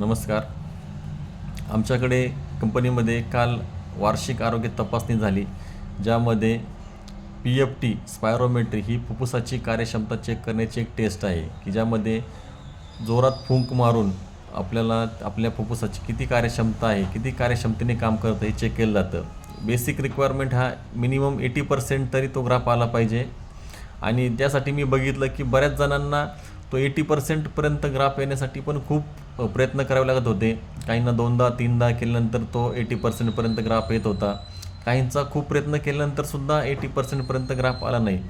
नमस्कार. आमच्याकडे कंपनीमध्ये काल वार्षिक आरोग्य तपासणी झाली ज्यामध्ये पी एफ टी स्पायरोमेट्री ही फुफ्फुसाची कार्यक्षमता चेक करण्याची एक टेस्ट आहे की ज्यामध्ये जोरात फुंक मारून आपल्याला आपल्या फुफ्फुसाची किती कार्यक्षमता आहे किती कार्यक्षमतेने काम करतं हे चेक केलं जातं. बेसिक रिक्वायरमेंट हा मिनिमम एटी पर्सेंट तरी तो ग्राफ आला पाहिजे. आणि त्यासाठी मी बघितलं की बऱ्याच जणांना तो एटी पर्सेंटपर्यंत ग्राफ येण्यासाठी पण खूप प्रयत्न करावे लागत होते. काहींना दोनदा तीनदा केल्यानंतर तो एटी पर्सेंटपर्यंत ग्राफ येत होता. काहींचा खूप प्रयत्न केल्यानंतरसुद्धा एटी पर्सेंटपर्यंत ग्राफ आला नाही.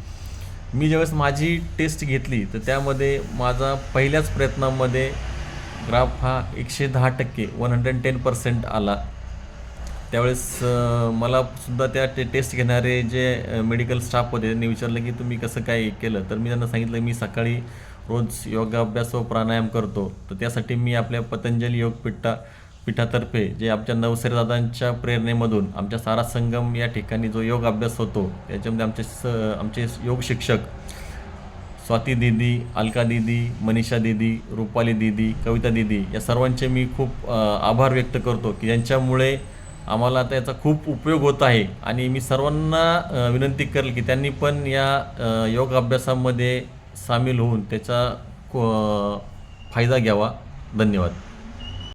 मी ज्यावेळेस माझी टेस्ट घेतली तर त्यामध्ये माझा पहिल्याच प्रयत्नामध्ये ग्राफ हा एकशे दहा टक्के वन हंड्रेड टेन पर्सेंट आला. त्यावेळेस मला सुद्धा त्या टे टेस्ट घेणारे जे मेडिकल स्टाफ होते त्यांनी विचारलं की तुम्ही कसं काय केलं? तर मी त्यांना सांगितलं मी सकाळी रोज योगाभ्यास व प्राणायाम करतो. तर त्यासाठी मी आपल्या पतंजली योग पिठा पीठातर्फे जे आमच्या नवसरेदादांच्या प्रेरणेमधून आमच्या सारा संगम या ठिकाणी जो योग अभ्यास होतो त्याच्यामध्ये आमचे स आमचे योग शिक्षक स्वाती दीदी अलका दीदी मनीषा दीदी रुपाली दीदी कविता दीदी या सर्वांचे मी खूप आभार व्यक्त करतो की यांच्यामुळे आम्हाला त्याचा खूप उपयोग होत आहे. आणि मी सर्वांना विनंती करेल की त्यांनी पण या योग अभ्यासामध्ये सामील होऊन त्याचा को- फायदा घ्यावा. धन्यवाद.